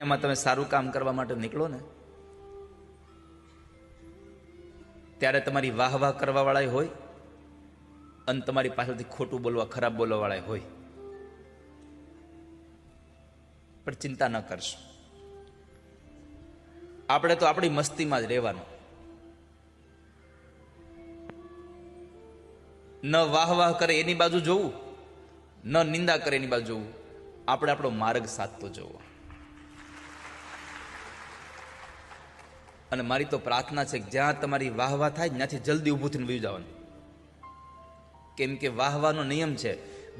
એમાં તમે સારું કામ કરવા માટે નીકળો ને, ત્યારે તમારી વાહ વાહ કરવા વાળા હોય અને તમારી પાછળથી ખોટું બોલવા, ખરાબ બોલવા વાળા હોય. પણ ચિંતા ન કરશો. આપણે તો આપણી મસ્તીમાં જ રહેવાનું. ન વાહ વાહ કરે એની બાજુ જોવું, ન નિંદા કરે એની બાજુ જોવું. આપણે આપણો માર્ગ સાધતો જોવો. અને મારી તો પ્રાર્થના છે કે જ્યાં તમારી વાહ વાહ થાય, ત્યાંથી જલ્દી ઊભું થઈને વયું જવાનું. કેમ કે વાહવાનો નિયમ છે,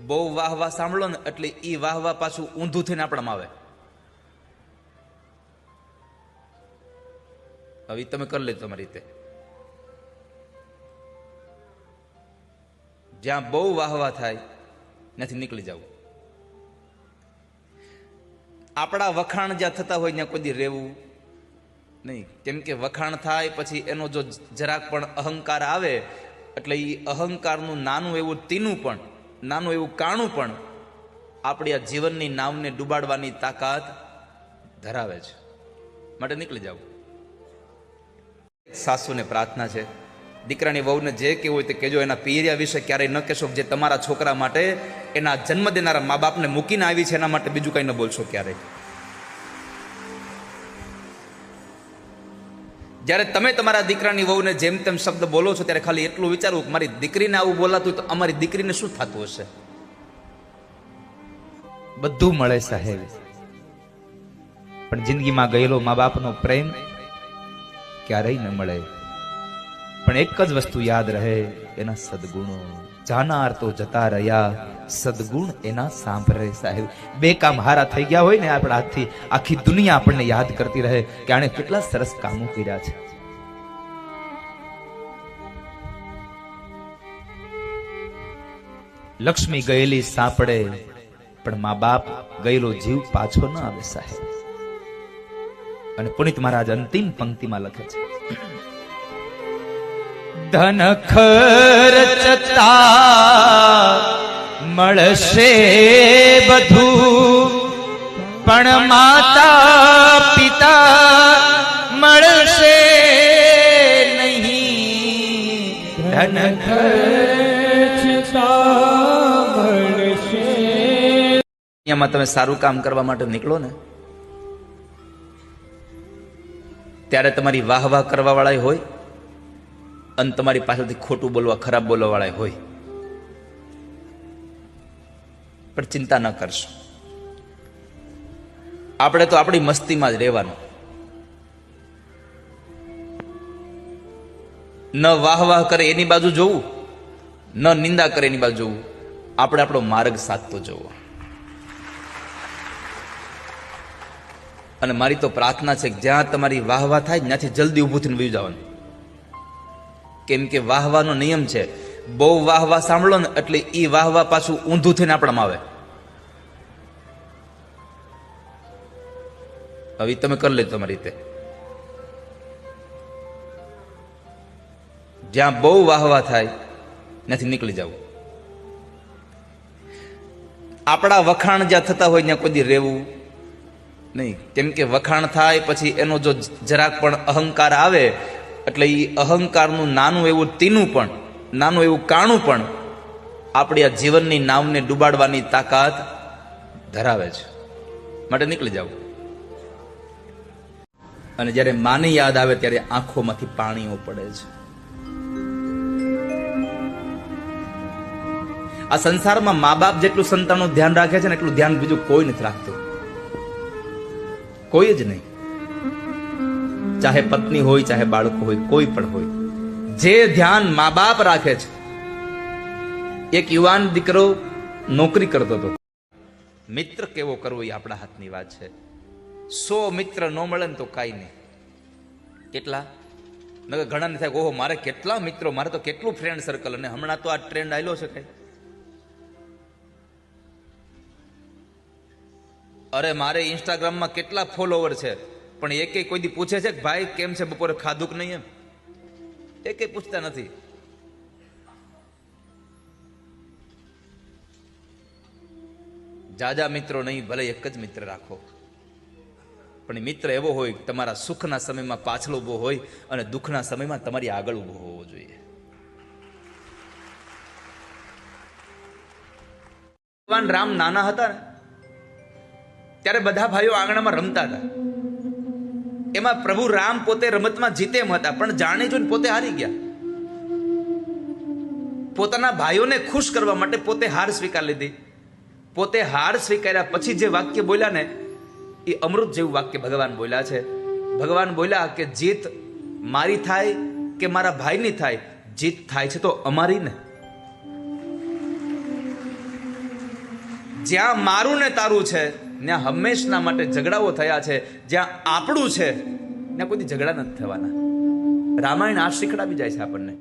બહુ વાહવા વાહ સાંભળો ને એટલે એ વાહ વાહ પાછું ઊંધું થઈને આપણામાં આવે. હવે તમે કરી લેજો તમારી રીતે. જ્યાં બહુ વાહ વાહ થાય, ત્યાંથી નીકળી જવું. આપણા વખાણ જ્યાં થતા હોય, ત્યાં કોઈ રહેવું નહીં, કેમ કે વખાણ થાય પછી એનો જો જરાક પણ અહંકાર આવે, એટલે એ અહંકારનું નાનું એવું તીનું પણ, નાનું એવું કાણું પણ આપણી આ જીવનની નામને ડૂબાડવાની તાકાત ધરાવે છે. માટે નીકળી જાવ સાસુને પ્રાર્થના છે. દીકરાની વહુને જે કેવું હોય તે કહેજો, એના પિયરિયા વિશે ક્યારેય ન કહેશો જે તમારા છોકરા માટે એના જન્મ દેનારા મા બાપને મૂકીને આવી છે, એના માટે બીજું કંઈ ન બોલશો ક્યારેય. જ્યારે તમે તમારા દીકરાની વહુને જેમ તેમ શબ્દ બોલો છો, ત્યારે ખાલી એટલું વિચારવું કે મારી દીકરીને આવું બોલાતું તો અમારી દીકરીને શું થતું હશે? બધું મળે સાહેબ. પણ જિંદગીમાં ગયેલો મા બાપનો પ્રેમ ક્યારેય ન મળે. પણ એક જ વસ્તુ યાદ રહે, એના સદગુણો. જાનાર તો જતા રહ્યા. સદગુણ એના સાંભળે સાહેબ. બે કામ હારા થઈ ગયા હોય ને આપણા હાથથી, આખી દુનિયા આપણને યાદ કરતી રહે કે આણે કેટલા સરસ કામો કર્યા છે. લક્ષ્મી ગયેલી સાંપડે, પણ મા બાપ ગયેલો જીવ પાછો ન આવે સાહેબ. અને પુનિત મહારાજ અંતિમ પંક્તિમાં લખે છે. ધન ખર્ચતા મળશે બધું. પણ માતા પિતા મળશે નહીં. ધન દુનિયામાં તમે સારું કામ કરવા માટે નીકળો ને ત્યારે તમારી વાહ વાહ કરવા વાળા હોય અને તમારી પાસેથી ખોટું બોલવા, ખરાબ બોલવા વાળા હોય. પણ ચિંતા ન કરશો. આપણે તો આપણી મસ્તીમાં જ રહેવાનું. ન વાહ વાહ કરે એની બાજુ જોવું, ન નિંદા કરે એની બાજુ જોવું. આપણે આપણો માર્ગ સાધતો જવો. અને મારી તો પ્રાર્થના છે કે જ્યાં તમારી વાહ વાહ થાય, ત્યાંથી જલ્દી ઊભું થઈને વયું જવાનું. કેમ કે વાહવાનો નિયમ છે. બહુ વાહ વાહ સાંભળો ને એટલે એ વાહ વાહ પાછું ઊંધું થઈને આપણામાં આવે. હવે તમે કરી લેજો તમારી રીતે. જ્યાં બહુ વાહ વાહ થાય નથી નીકળી જવું આપણા વખાણ જ્યાં થતા હોય ત્યાં કોઈ રહેવું નહીં. કેમ કે વખાણ થાય પછી એનો જો જરાક પણ અહંકાર આવે એટલે એ અહંકારનું નાનું એવું તીનું પણ, નાનું એવું કાણું પણ આપણી આ જીવનની નામને ડૂબાડવાની તાકાત ધરાવે છે. માટે નીકળી જાવ અને જ્યારે માની યાદ આવે ત્યારે આંખોમાંથી પાણીઓ પડે છે. આ સંસારમાં મા બાપ જેટલું સંતાનનું ધ્યાન રાખે છે ને એટલું ધ્યાન બીજું કોઈ નથી રાખતું. કોઈ જ નહીં. ચાહે પત્ની હોય, ચાહે બાળકો હોય, કોઈ પણ હોય. જે ધ્યાન મા બાપ રાખે છે, એક યુવાન દીકરો નોકરી કરતો હતો. મિત્ર કેવો કરવો એ આપણા હાથની વાત છે. સો મિત્ર ન મળે ને તો કાંઈ નહીં. કેટલા? નકર ઘણાને થાય. ઓહો, મારે કેટલા મિત્રો, મારે તો કેટલું ફ્રેન્ડ સર્કલ અને હમણાં તો આ ટ્રેન્ડ આવેલો છે કઈ. અરે, મારે ઇન્સ્ટાગ્રામમાં કેટલા ફોલોવર છે? પણ એકે કોઈ દી પૂછે છે કે ભાઈ, કેમ છે બપોરે ખાધું કે નહીં એમ? એકે પૂછતા નથી. જાજા મિત્રો નહીં, ભલે એક જ મિત્ર રાખો. પણ મિત્ર એવો હોય તમારા સુખના સમયમાં પાછળ ઊભો હોય અને દુઃખના સમયમાં તમારી આગળ ઊભો હોવો જોઈએ. ભગવાન રામ નાના હતા ને, ત્યારે બધા ભાઈઓ આંગણામાં રમતા હતા. એમાં પ્રભુ રામ પોતે રમતમાં જીતે એમ હતા, પણ જાણી જોઈને પોતે હારી ગયા. પોતાના ભાઈઓને ખુશ કરવા માટે પોતે હાર સ્વીકાર લીધી. પોતે હાર સ્વીકાર્યા પછી જે વાક્ય બોલ્યા ને, એ અમૃત જેવું વાક્ય ભગવાન બોલ્યા છે. ભગવાન બોલ્યા કે, જીત મારી થાય કે મારા ભાઈની થાય? જીત થાય છે તો અમારી ને. જ્યાં મારું ને તારું છે ત્યાં હંમેશના માટે ઝઘડાઓ થયા છે, જ્યાં આપણું છે ત્યાં કોઈ ઝઘડા નથી થવાના. રામાયણ આ શીખડાવી જાય છે આપણને.